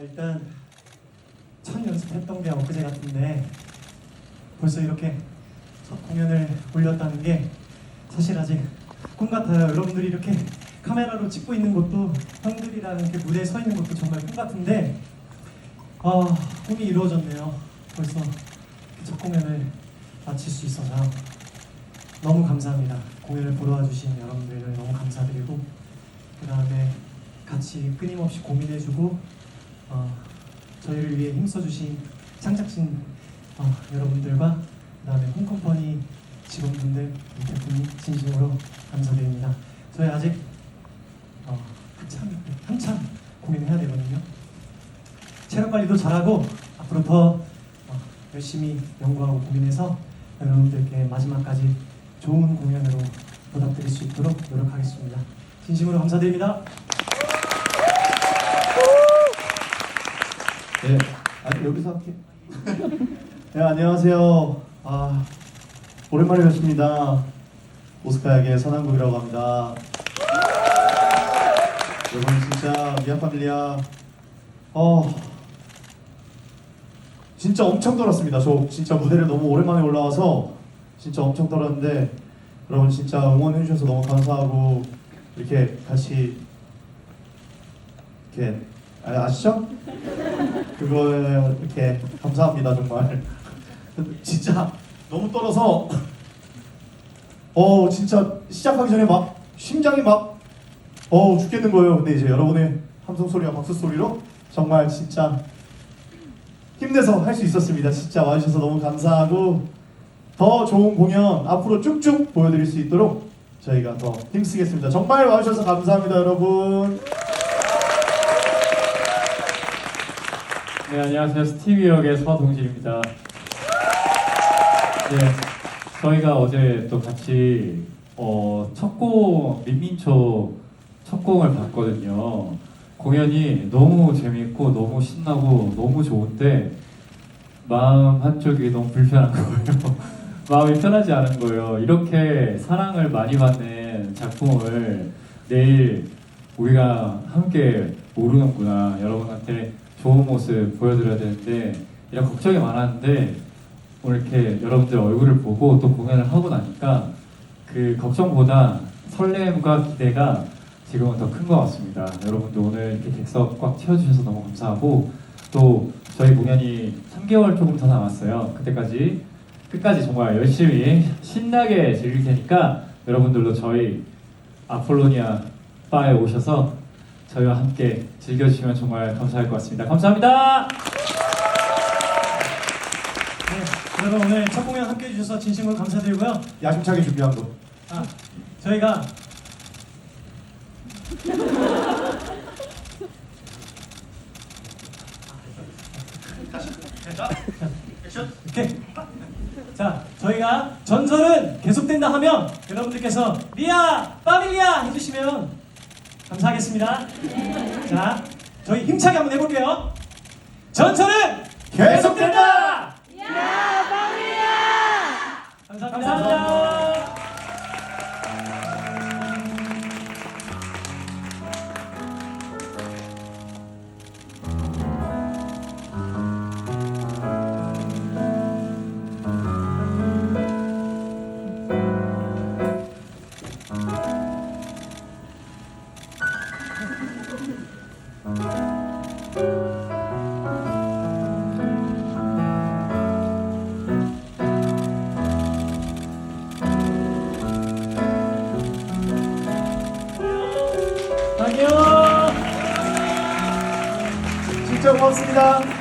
일단 첫 연습했던 게 엊그제 같은데 벌써 이렇게 첫 공연을 올렸다는 게 사실 아직 꿈 같아요. 여러분들이 이렇게 카메라로 찍고 있는 것도 형들이랑 이렇게 무대에 서 있는 것도 정말 꿈 같은데 아 꿈이 이루어졌네요. 벌써 그첫 공연을 마칠 수 있어서 너무 감사합니다. 공연을 보러 와주신 여러분들 너무 감사드리고 그 다음에 같이 끊임없이 고민해주고 어, 저희를 위해 힘써주신 창작진 어, 여러분들과 그 다음에 홈컴퍼니 직원분들 대표님 진심으로 감사드립니다. 저희 아직 어, 한참 한참 고민해야 되거든요. 체력 관리도 잘하고 앞으로 더 어, 열심히 연구하고 고민해서 여러분들께 마지막까지 좋은 공연으로 보답드릴 수 있도록 노력하겠습니다. 진심으로 감사드립니다. 네, 아니 여기서 할게. 네, 안녕하세요. 아, 오랜만에 뵙습니다. 오스카에게 선한국이라고 합니다. 여러분 진짜 미아 파밀리아. 어, 진짜 엄청 떨었습니다. 저 진짜 무대를 너무 오랜만에 올라와서 진짜 엄청 떨었는데 여러분 진짜 응원해 주셔서 너무 감사하고 이렇게 같이 이렇게 아, 아시죠? 그거에 이렇게 감사합니다 정말. 진짜 너무 떨어서. 어 진짜 시작하기 전에 막 심장이 막어 죽겠는 거예요. 근데 이제 여러분의 함성 소리와 박수 소리로 정말 진짜 힘내서 할 수 있었습니다. 진짜 와주셔서 너무 감사하고 더 좋은 공연 앞으로 쭉쭉 보여드릴 수 있도록 저희가 더 힘쓰겠습니다. 정말 와주셔서 감사합니다 여러분 네, 안녕하세요. 스티비 역의 서동진입니다. 네, 저희가 어제 또 같이 어, 첫곡 민민초 첫 곡을 봤거든요. 공연이 너무 재밌고 너무 신나고 너무 좋은데 마음 한쪽이 너무 불편한 거예요. 마음이 편하지 않은 거예요. 이렇게 사랑을 많이 받는 작품을 내일 우리가 함께 모르는구나. 여러분한테 좋은 모습 보여드려야 되는데 이런 걱정이 많았는데 오늘 이렇게 여러분들 얼굴을 보고 또 공연을 하고 나니까 그 걱정보다 설렘과 기대가 지금은 더 큰 것 같습니다. 여러분도 오늘 이렇게 객석 꽉 채워주셔서 너무 감사하고 또 저희 공연이 3개월 조금 더 남았어요. 그때까지 끝까지 정말 열심히 신나게 즐길 테니까 여러분들도 저희 아폴로니아 바에 오셔서 저희와 함께 즐겨주시면 정말 감사할 것 같습니다. 감사합니다. 네, 여러분 오늘 첫 공연 함께 해주셔서 진심으로 감사드리고요. 야심차게 준비한 거 아, 저희가 자 저희가 전설은 계속된다 하면 여러분들께서 리아 파밀리아 해주시면 감사하겠습니다. 자 저희 힘차게 한번 해볼게요. 전설은 계속된다! 안녕. 진짜 고맙습니다.